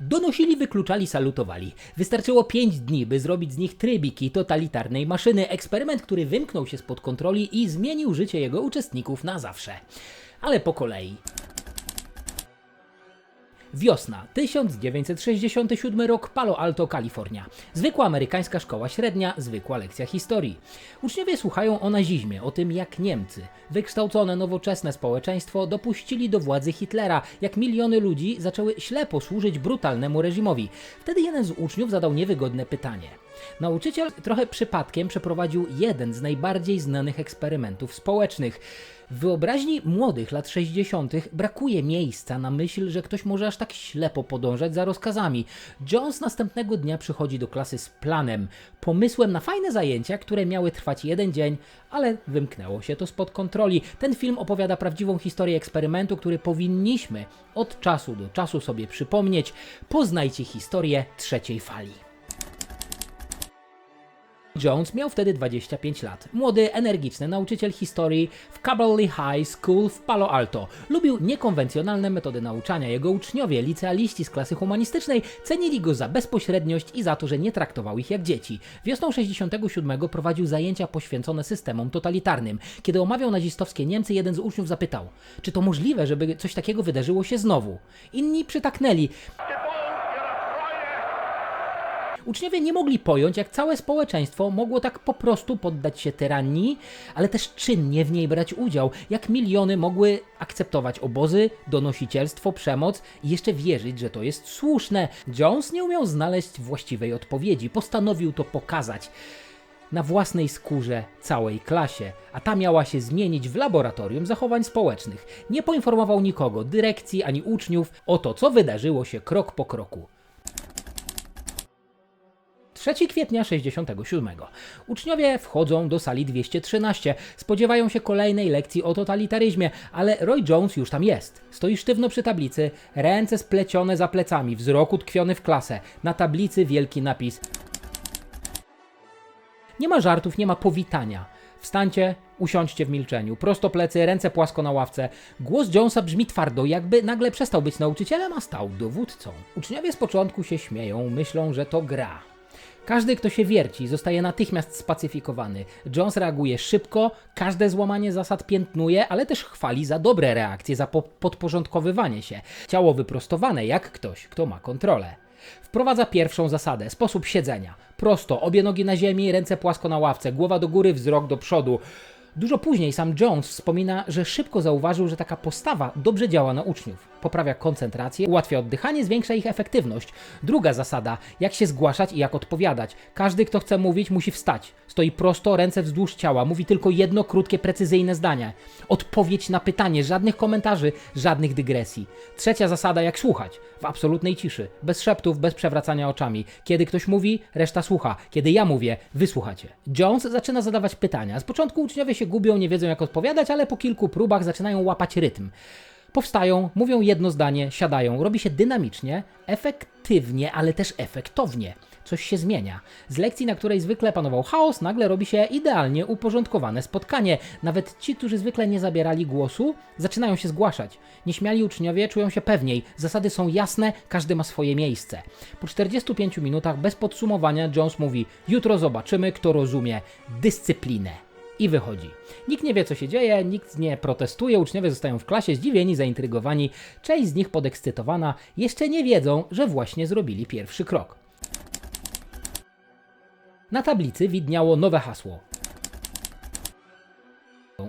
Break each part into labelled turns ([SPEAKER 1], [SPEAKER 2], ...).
[SPEAKER 1] Donosili, wykluczali, salutowali. Wystarczyło 5 dni, by zrobić z nich trybiki totalitarnej maszyny. Eksperyment, który wymknął się spod kontroli i zmienił życie jego uczestników na zawsze. Ale po kolei. Wiosna, 1967 rok, Palo Alto, Kalifornia. Zwykła amerykańska szkoła średnia, zwykła lekcja historii. Uczniowie słuchają o nazizmie, o tym jak Niemcy, wykształcone nowoczesne społeczeństwo, dopuścili do władzy Hitlera, jak miliony ludzi zaczęły ślepo służyć brutalnemu reżimowi. Wtedy jeden z uczniów zadał niewygodne pytanie. Nauczyciel trochę przypadkiem przeprowadził jeden z najbardziej znanych eksperymentów społecznych. W wyobraźni młodych lat 60. brakuje miejsca na myśl, że ktoś może aż tak ślepo podążać za rozkazami. Jones następnego dnia przychodzi do klasy z planem, pomysłem na fajne zajęcia, które miały trwać jeden dzień, ale wymknęło się to spod kontroli. Ten film opowiada prawdziwą historię eksperymentu, który powinniśmy od czasu do czasu sobie przypomnieć. Poznajcie historię trzeciej fali. Jones miał wtedy 25 lat. Młody, energiczny nauczyciel historii w Caberly High School w Palo Alto. Lubił niekonwencjonalne metody nauczania. Jego uczniowie, licealiści z klasy humanistycznej, cenili go za bezpośredniość i za to, że nie traktował ich jak dzieci. Wiosną 67 prowadził zajęcia poświęcone systemom totalitarnym. Kiedy omawiał nazistowskie Niemcy, jeden z uczniów zapytał, czy to możliwe, żeby coś takiego wydarzyło się znowu. Inni przytaknęli, Uczniowie nie mogli pojąć, jak całe społeczeństwo mogło tak po prostu poddać się tyranii, ale też czynnie w niej brać udział, jak miliony mogły akceptować obozy, donosicielstwo, przemoc i jeszcze wierzyć, że to jest słuszne. Jones nie umiał znaleźć właściwej odpowiedzi, postanowił to pokazać na własnej skórze całej klasie, a ta miała się zmienić w laboratorium zachowań społecznych. Nie poinformował nikogo, dyrekcji ani uczniów o to, co wydarzyło się krok po kroku. 3 kwietnia 67. Uczniowie wchodzą do sali 213. Spodziewają się kolejnej lekcji o totalitaryzmie, ale Roy Jones już tam jest. Stoi sztywno przy tablicy, ręce splecione za plecami, wzrok utkwiony w klasę. Na tablicy wielki napis. Nie ma żartów, nie ma powitania. Wstańcie, usiądźcie w milczeniu. Prosto plecy, ręce płasko na ławce. Głos Jonesa brzmi twardo, jakby nagle przestał być nauczycielem, a stał dowódcą. Uczniowie z początku się śmieją, myślą, że to gra. Każdy, kto się wierci, zostaje natychmiast spacyfikowany. Jones reaguje szybko, każde złamanie zasad piętnuje, ale też chwali za dobre reakcje, za po podporządkowywanie się. Ciało wyprostowane, jak ktoś, kto ma kontrolę. Wprowadza pierwszą zasadę, sposób siedzenia. Prosto, obie nogi na ziemi, ręce płasko na ławce, głowa do góry, wzrok do przodu. Dużo później sam Jones wspomina, że szybko zauważył, że taka postawa dobrze działa na uczniów. Poprawia koncentrację, ułatwia oddychanie, zwiększa ich efektywność. Druga zasada, jak się zgłaszać i jak odpowiadać. Każdy, kto chce mówić, musi wstać. Stoi prosto, ręce wzdłuż ciała, mówi tylko jedno krótkie, precyzyjne zdanie. Odpowiedź na pytanie, żadnych komentarzy, żadnych dygresji. Trzecia zasada, jak słuchać. W absolutnej ciszy, bez szeptów, bez przewracania oczami. Kiedy ktoś mówi, reszta słucha. Kiedy ja mówię, wysłuchacie. Jones zaczyna zadawać pytania. Z początku uczniowie się gubią, nie wiedzą jak odpowiadać, ale po kilku próbach zaczynają łapać rytm. Powstają, mówią jedno zdanie, siadają, robi się dynamicznie, efektywnie, ale też efektownie. Coś się zmienia. Z lekcji, na której zwykle panował chaos, nagle robi się idealnie uporządkowane spotkanie. Nawet ci, którzy zwykle nie zabierali głosu, zaczynają się zgłaszać. Nieśmiali uczniowie czują się pewniej, zasady są jasne, każdy ma swoje miejsce. Po 45 minutach bez podsumowania Jones mówi: Jutro zobaczymy, kto rozumie dyscyplinę i wychodzi. Nikt nie wie, co się dzieje, nikt nie protestuje, uczniowie zostają w klasie zdziwieni, zaintrygowani, część z nich podekscytowana, jeszcze nie wiedzą, że właśnie zrobili pierwszy krok. Na tablicy widniało nowe hasło.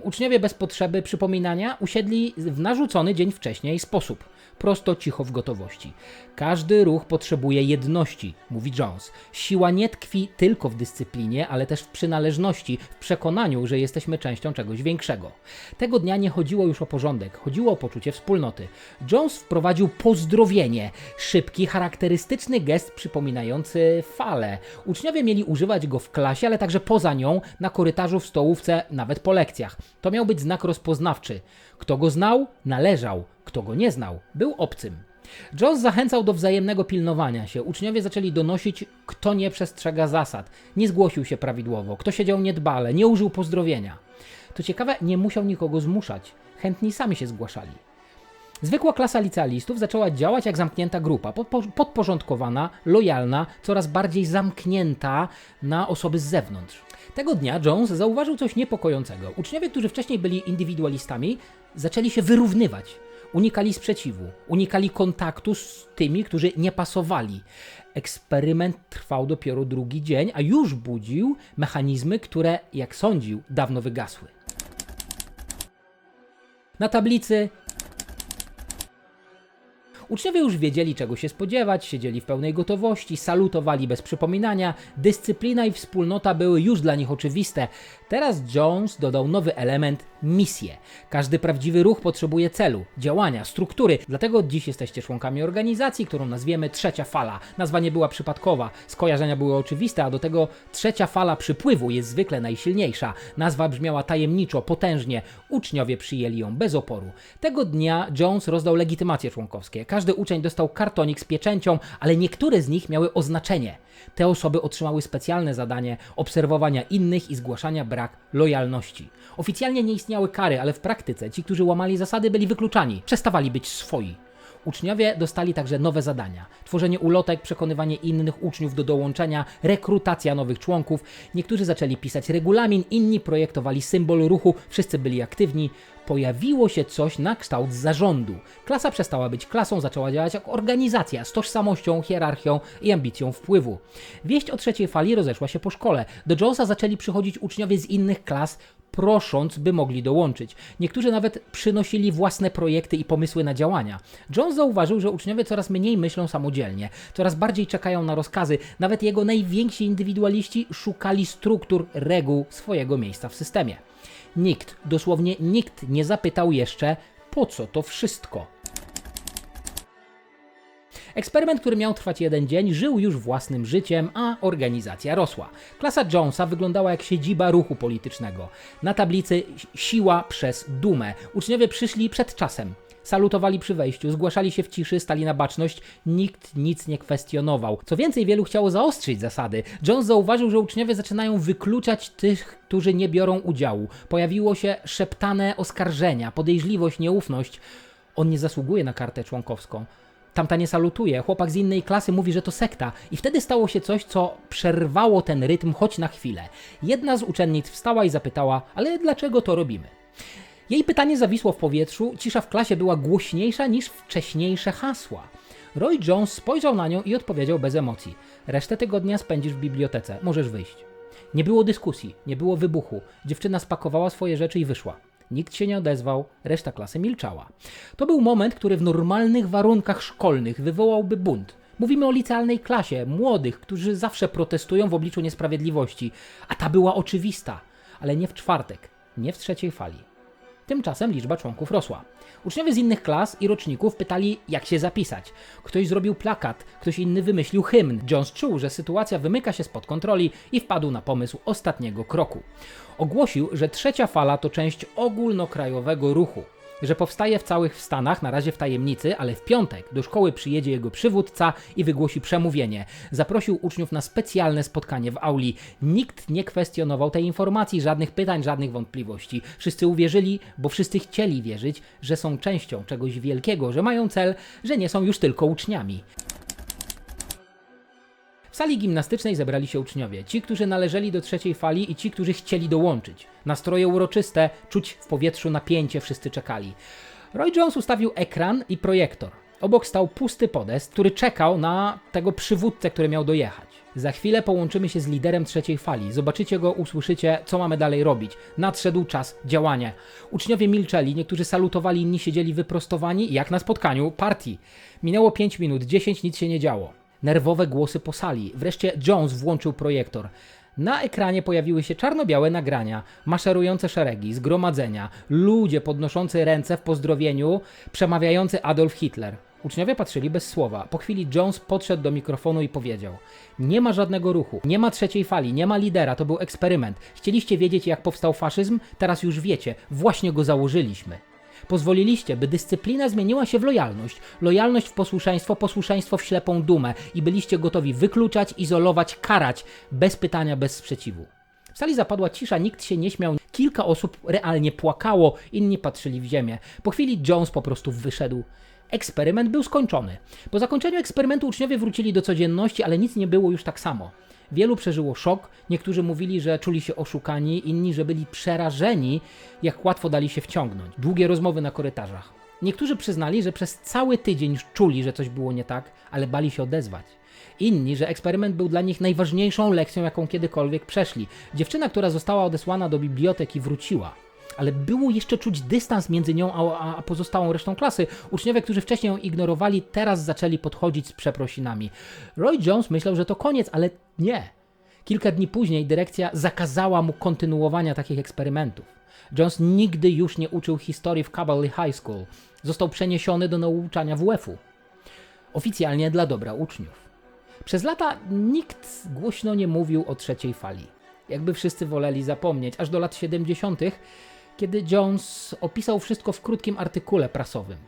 [SPEAKER 1] Uczniowie bez potrzeby przypominania usiedli w narzucony dzień wcześniej sposób prosto cicho w gotowości. Każdy ruch potrzebuje jedności, mówi Jones. Siła nie tkwi tylko w dyscyplinie, ale też w przynależności, w przekonaniu, że jesteśmy częścią czegoś większego. Tego dnia nie chodziło już o porządek, chodziło o poczucie wspólnoty. Jones wprowadził pozdrowienie, szybki, charakterystyczny gest przypominający falę. Uczniowie mieli używać go w klasie, ale także poza nią, na korytarzu, w stołówce, nawet po lekcjach. To miał być znak rozpoznawczy. Kto go znał, należał. Kto go nie znał, był obcym. Jones zachęcał do wzajemnego pilnowania się. Uczniowie zaczęli donosić, kto nie przestrzega zasad, nie zgłosił się prawidłowo, kto siedział niedbale, nie użył pozdrowienia. To ciekawe, nie musiał nikogo zmuszać. Chętni sami się zgłaszali. Zwykła klasa licealistów zaczęła działać jak zamknięta grupa, podpo- podporządkowana, lojalna, coraz bardziej zamknięta na osoby z zewnątrz. Tego dnia Jones zauważył coś niepokojącego. Uczniowie, którzy wcześniej byli indywidualistami, zaczęli się wyrównywać. Unikali sprzeciwu, unikali kontaktu z tymi, którzy nie pasowali. Eksperyment trwał dopiero drugi dzień, a już budził mechanizmy, które, jak sądził, dawno wygasły. Na tablicy Uczniowie już wiedzieli, czego się spodziewać, siedzieli w pełnej gotowości, salutowali bez przypominania, dyscyplina i wspólnota były już dla nich oczywiste. Teraz Jones dodał nowy element misję. Każdy prawdziwy ruch potrzebuje celu, działania, struktury, dlatego dziś jesteście członkami organizacji, którą nazwiemy Trzecia Fala. Nazwa nie była przypadkowa, skojarzenia były oczywiste, a do tego trzecia fala przypływu jest zwykle najsilniejsza. Nazwa brzmiała tajemniczo, potężnie. Uczniowie przyjęli ją bez oporu. Tego dnia Jones rozdał legitymacje członkowskie. Każdy uczeń dostał kartonik z pieczęcią, ale niektóre z nich miały oznaczenie. Te osoby otrzymały specjalne zadanie obserwowania innych i zgłaszania brak lojalności. Oficjalnie nie istniały kary, ale w praktyce ci, którzy łamali zasady, byli wykluczani, przestawali być swoi. Uczniowie dostali także nowe zadania: tworzenie ulotek, przekonywanie innych uczniów do dołączenia, rekrutacja nowych członków. Niektórzy zaczęli pisać regulamin, inni projektowali symbol ruchu, wszyscy byli aktywni. Pojawiło się coś na kształt zarządu. Klasa przestała być klasą, zaczęła działać jak organizacja z tożsamością, hierarchią i ambicją wpływu. Wieść o trzeciej fali rozeszła się po szkole. Do Jonesa zaczęli przychodzić uczniowie z innych klas, prosząc, by mogli dołączyć. Niektórzy nawet przynosili własne projekty i pomysły na działania. Jones zauważył, że uczniowie coraz mniej myślą samodzielnie, coraz bardziej czekają na rozkazy. Nawet jego najwięksi indywidualiści szukali struktur, reguł swojego miejsca w systemie. Nikt, dosłownie nikt nie zapytał jeszcze, po co to wszystko. Eksperyment, który miał trwać jeden dzień, żył już własnym życiem, a organizacja rosła. Klasa Jonesa wyglądała jak siedziba ruchu politycznego. Na tablicy siła przez dumę. Uczniowie przyszli przed czasem. Salutowali przy wejściu, zgłaszali się w ciszy, stali na baczność, nikt nic nie kwestionował. Co więcej, wielu chciało zaostrzyć zasady. Jones zauważył, że uczniowie zaczynają wykluczać tych, którzy nie biorą udziału. Pojawiło się szeptane oskarżenia, podejrzliwość, nieufność. On nie zasługuje na kartę członkowską. Tamta nie salutuje, chłopak z innej klasy mówi, że to sekta. I wtedy stało się coś, co przerwało ten rytm choć na chwilę. Jedna z uczennic wstała i zapytała, ale dlaczego to robimy? Jej pytanie zawisło w powietrzu, cisza w klasie była głośniejsza niż wcześniejsze hasła. Roy Jones spojrzał na nią i odpowiedział bez emocji. Resztę tygodnia spędzisz w bibliotece, możesz wyjść. Nie było dyskusji, nie było wybuchu. Dziewczyna spakowała swoje rzeczy i wyszła. Nikt się nie odezwał, reszta klasy milczała. To był moment, który w normalnych warunkach szkolnych wywołałby bunt. Mówimy o licealnej klasie, młodych, którzy zawsze protestują w obliczu niesprawiedliwości, a ta była oczywista, ale nie w czwartek, nie w trzeciej fali. Tymczasem liczba członków rosła. Uczniowie z innych klas i roczników pytali, jak się zapisać. Ktoś zrobił plakat, ktoś inny wymyślił hymn. Jones czuł, że sytuacja wymyka się spod kontroli i wpadł na pomysł ostatniego kroku. Ogłosił, że trzecia fala to część ogólnokrajowego ruchu że powstaje w całych Stanach, na razie w tajemnicy, ale w piątek do szkoły przyjedzie jego przywódca i wygłosi przemówienie. Zaprosił uczniów na specjalne spotkanie w auli. Nikt nie kwestionował tej informacji, żadnych pytań, żadnych wątpliwości. Wszyscy uwierzyli, bo wszyscy chcieli wierzyć, że są częścią czegoś wielkiego, że mają cel, że nie są już tylko uczniami. W sali gimnastycznej zebrali się uczniowie, ci, którzy należeli do trzeciej fali i ci, którzy chcieli dołączyć. Nastroje uroczyste, czuć w powietrzu napięcie, wszyscy czekali. Roy Jones ustawił ekran i projektor. Obok stał pusty podest, który czekał na tego przywódcę, który miał dojechać. Za chwilę połączymy się z liderem trzeciej fali. Zobaczycie go, usłyszycie, co mamy dalej robić. Nadszedł czas działania. Uczniowie milczeli, niektórzy salutowali, inni siedzieli wyprostowani, jak na spotkaniu partii. Minęło 5 minut, 10, nic się nie działo nerwowe głosy po sali. Wreszcie Jones włączył projektor. Na ekranie pojawiły się czarno-białe nagrania, maszerujące szeregi, zgromadzenia, ludzie podnoszący ręce w pozdrowieniu, przemawiający Adolf Hitler. Uczniowie patrzyli bez słowa. Po chwili Jones podszedł do mikrofonu i powiedział: Nie ma żadnego ruchu, nie ma trzeciej fali, nie ma lidera, to był eksperyment. Chcieliście wiedzieć, jak powstał faszyzm? Teraz już wiecie, właśnie go założyliśmy. Pozwoliliście, by dyscyplina zmieniła się w lojalność, lojalność w posłuszeństwo, posłuszeństwo w ślepą dumę i byliście gotowi wykluczać, izolować, karać, bez pytania, bez sprzeciwu. W sali zapadła cisza, nikt się nie śmiał, kilka osób realnie płakało, inni patrzyli w ziemię. Po chwili Jones po prostu wyszedł. Eksperyment był skończony. Po zakończeniu eksperymentu uczniowie wrócili do codzienności, ale nic nie było już tak samo. Wielu przeżyło szok, niektórzy mówili, że czuli się oszukani, inni, że byli przerażeni, jak łatwo dali się wciągnąć. Długie rozmowy na korytarzach. Niektórzy przyznali, że przez cały tydzień czuli, że coś było nie tak, ale bali się odezwać. Inni, że eksperyment był dla nich najważniejszą lekcją, jaką kiedykolwiek przeszli. Dziewczyna, która została odesłana do biblioteki, wróciła. Ale było jeszcze czuć dystans między nią a, a pozostałą resztą klasy. Uczniowie, którzy wcześniej ją ignorowali, teraz zaczęli podchodzić z przeprosinami. Roy Jones myślał, że to koniec, ale nie. Kilka dni później dyrekcja zakazała mu kontynuowania takich eksperymentów. Jones nigdy już nie uczył historii w Cabalry High School. Został przeniesiony do nauczania WF-u. Oficjalnie dla dobra uczniów. Przez lata nikt głośno nie mówił o trzeciej fali. Jakby wszyscy woleli zapomnieć, aż do lat 70., kiedy Jones opisał wszystko w krótkim artykule prasowym.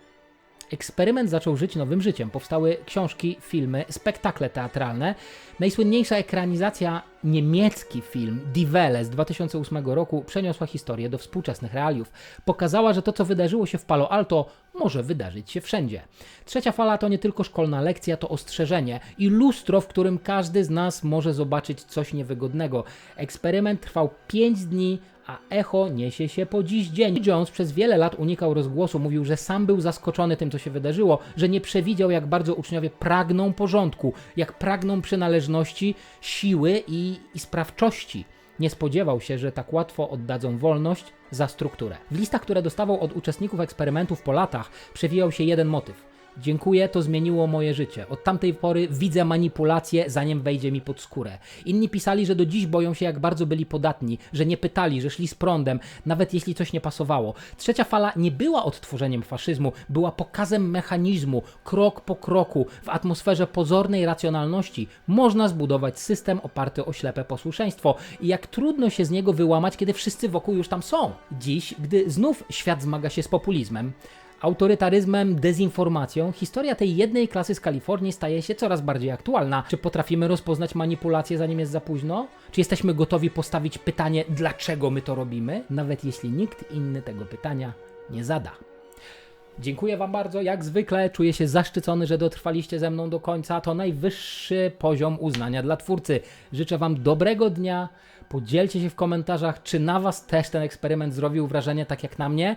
[SPEAKER 1] Eksperyment zaczął żyć nowym życiem. Powstały książki, filmy, spektakle teatralne. Najsłynniejsza ekranizacja, niemiecki film Die Welle z 2008 roku przeniosła historię do współczesnych realiów. Pokazała, że to, co wydarzyło się w Palo Alto, może wydarzyć się wszędzie. Trzecia fala to nie tylko szkolna lekcja, to ostrzeżenie i lustro, w którym każdy z nas może zobaczyć coś niewygodnego. Eksperyment trwał 5 dni, a echo niesie się po dziś dzień. Jones przez wiele lat unikał rozgłosu, mówił, że sam był zaskoczony tym, co się wydarzyło, że nie przewidział, jak bardzo uczniowie pragną porządku, jak pragną przynależności, siły i, i sprawczości. Nie spodziewał się, że tak łatwo oddadzą wolność za strukturę. W listach, które dostawał od uczestników eksperymentów po latach, przewijał się jeden motyw. Dziękuję, to zmieniło moje życie. Od tamtej pory widzę manipulację, zanim wejdzie mi pod skórę. Inni pisali, że do dziś boją się, jak bardzo byli podatni, że nie pytali, że szli z prądem, nawet jeśli coś nie pasowało. Trzecia fala nie była odtworzeniem faszyzmu, była pokazem mechanizmu, krok po kroku, w atmosferze pozornej racjonalności można zbudować system oparty o ślepe posłuszeństwo i jak trudno się z niego wyłamać, kiedy wszyscy wokół już tam są. Dziś, gdy znów świat zmaga się z populizmem, autorytaryzmem, dezinformacją, historia tej jednej klasy z Kalifornii staje się coraz bardziej aktualna. Czy potrafimy rozpoznać manipulację, zanim jest za późno? Czy jesteśmy gotowi postawić pytanie, dlaczego my to robimy, nawet jeśli nikt inny tego pytania nie zada? Dziękuję Wam bardzo. Jak zwykle czuję się zaszczycony, że dotrwaliście ze mną do końca. To najwyższy poziom uznania dla twórcy. Życzę Wam dobrego dnia. Podzielcie się w komentarzach, czy na Was też ten eksperyment zrobił wrażenie tak jak na mnie.